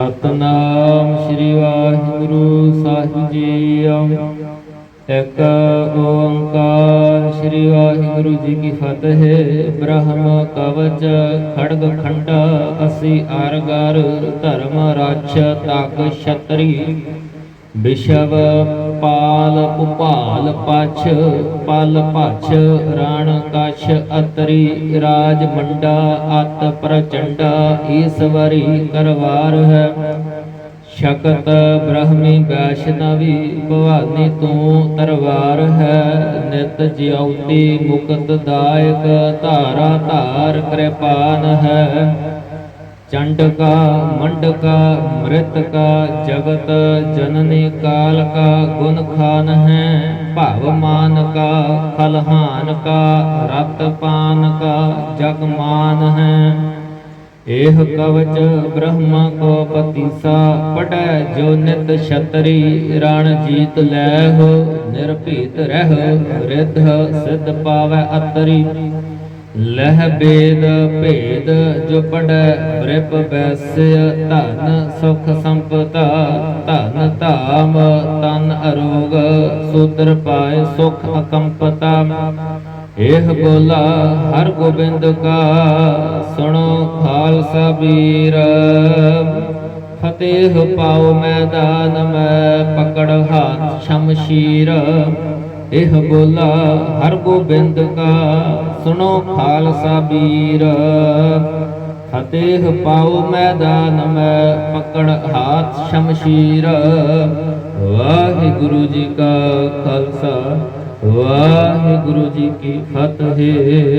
ਸਤਨਾਮ ਸ੍ਰੀ ਵਾਹਿਗੁਰੂ ਸਾਹਿਬ ਜੀ ਇੱਕ ਓੰਕਾਰ ਸ੍ਰੀ ਵਾਹਿਗੁਰੂ ਜੀ ਕੀ ਫਤਿਹ। ਬ੍ਰਹਮ ਕਵਚ ਖੜਗ ਖੰਡਾ, ਅਸੀਂ ਅਰਗਰ ਧਰਮ ਰਾਛ ਤਕ ਛਤਰੀ। ਵਿਸ਼ਵ ਪਾਲ ਉਪਾਲ ਪਛ, ਪਲ ਪਛ, ਰਣ ਕਛ, ਅਤਰੀ ਰਾਜ ਮੰਡਾ, ਅਤ ਪ੍ਰਚੰਡਾ, ਈਸਵਰੀ ਕਰਵਾਰ ਹੈ। ਸ਼ਕਤ ਬ੍ਰਹਮੀ ਵੈਸ਼ਨਵੀ ਭਵਾਨੀ ਤੂੰ ਤਰਵਾਰ ਹੈ। ਨਿਤ ਜਿਉਤੀ ਮੁਕਤ ਦਾਇਕ, ਧਾਰਾ ਧਾਰ ਕਿਰਪਾਨ ਹੈ। ਚੰਡਕਾ, ਮੰਡਕਾ, ਮ੍ਰਿਤਕਾ, ਜਗਤ, ਜਨਨੀ ਕਾਲ ਕਾ ਗੁਣ ਖਾਨ ਹੈ, ਭਵ ਮਾਨ ਕਾ ਖਲਹਾਨ ਕਾ ਰਤ ਪਾਨ ਕਾ ਜਗ ਮਾਨ ਹੈ। ਇਹ ਕਵਚ ਬ੍ਰਹਮਾ ਕੋ ਪਤੀਸਾ ਪੜੈ ਜੋ ਨਿਤ ਛਤਰੀ, ਰਣ ਜੀਤ ਲੈ ਹੋ ਨਿਰਭੀਤ ਰਹਿ, ਰਿੱਧ ਸਿਧ ਪਾਵੈ ਅਤਰੀ। ਲਹਿ ਬੇਦ ਭੇਦ ਜੋ ਬ੍ਰਿਪ ਬੈਸਯ ਧਨ ਸੁਖ ਸੰਪਤਾ, ਧਨ ਧਾਮ ਤਨ ਅਰੋਗ, ਸੂਤਰ ਪਾਏ ਸੁਖ ਅਕੰਪਤਾ। ਇਹ ਬੋਲਾ ਹਰ ਗੋਬਿੰਦ ਕਾ, ਸੁਣੋ ਖਾਲਸਾ ਵੀਰ। ਫਤਿਹ ਪਾਉ ਮੈਦਾਨ, ਮੈਂ ਪਕੜ ਹੱਥ ਸ਼ਮਸ਼ੀਰ। ਇਹ ਬੋਲਾ ਹਰ ਗੋਬਿੰਦ ਕਾ, ਸੁਣੋ ਖਾਲਸਾ ਵੀਰ। ਫਤਿਹ ਪਾਉ ਮੈਦਾਨ ਮੈਂ, ਪਕੜ ਹਾਥ ਸ਼ਮਸ਼ੀਰ। ਵਾਹਿਗੁਰੂ ਜੀ ਕਾ ਖਾਲਸਾ, ਵਾਹਿਗੁਰੂ ਜੀ ਕੀ ਫਤਿਹ।